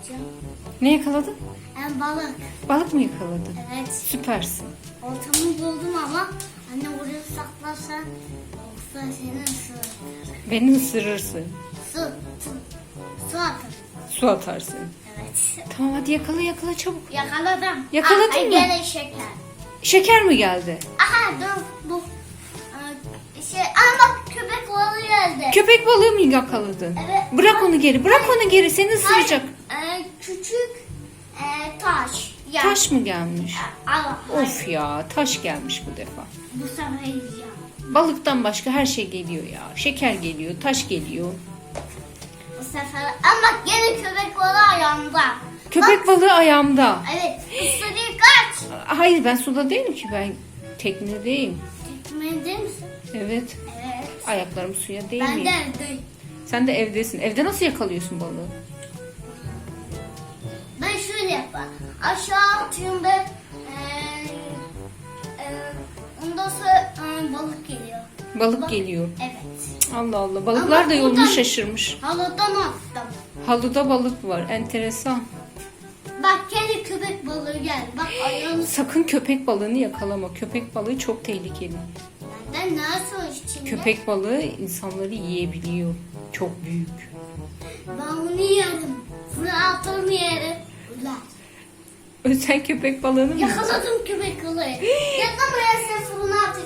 yakalayacağım. Ne yakaladın? En balık. Balık mı yakaladın? Evet. Süpersin. Oltamı buldum ama anne oraya saklarsan yoksa seni ısırır. Beni ısırırsın. Su, su, su atın. Su atarsın. Evet. Tamam hadi yakala yakala çabuk. Yakaladım. Yakaladın Aha, mı? Gene şeker. Şeker mi geldi? Aha dur bu. Aa, Şey, ama köpek balığı geldi. Köpek balığı mı yakaladın? Evet. Bırak onu geri. Bırak onu geri. Seni ısıracak. Hayır, küçük e, taş. Ya, Taş mı gelmiş? Al, Of ya taş gelmiş bu defa. Bu sefer yiyeceğim. Balıktan başka her şey geliyor ya. Şeker geliyor, taş geliyor. Bu sefer ama bak gene köpek balığı ayağımda. Köpek balığı ayağımda. Evet. Isırıyor kaç. Hayır ben suda değilim ki ben teknedeyim. Tekmede misin? Evet. Evet. Ayaklarım suya değil Ben de evdeyim. Sen de evdesin. Evde nasıl yakalıyorsun balığı? Ben yaparım. Aşağı ve e, e, ondan sonra e, balık geliyor. Balık Bak- geliyor. Evet. Allah Allah. Balıklar Ama da yolunu buradan- şaşırmış. Halıdan attım. Halıda balık var. Enteresan. Bak gene köpek balığı geldi. Bak ayağını Sakın köpek balığını yakalama. Köpek balığı çok tehlikeli. benden nasıl içinde? Köpek balığı insanları yiyebiliyor. Çok büyük. Ben onu yerim. Fırlatırım yerim. Ulan. Sen köpek balığını mı? Yakaladım köpek balığı. Yakalamayasın fırına atacağım.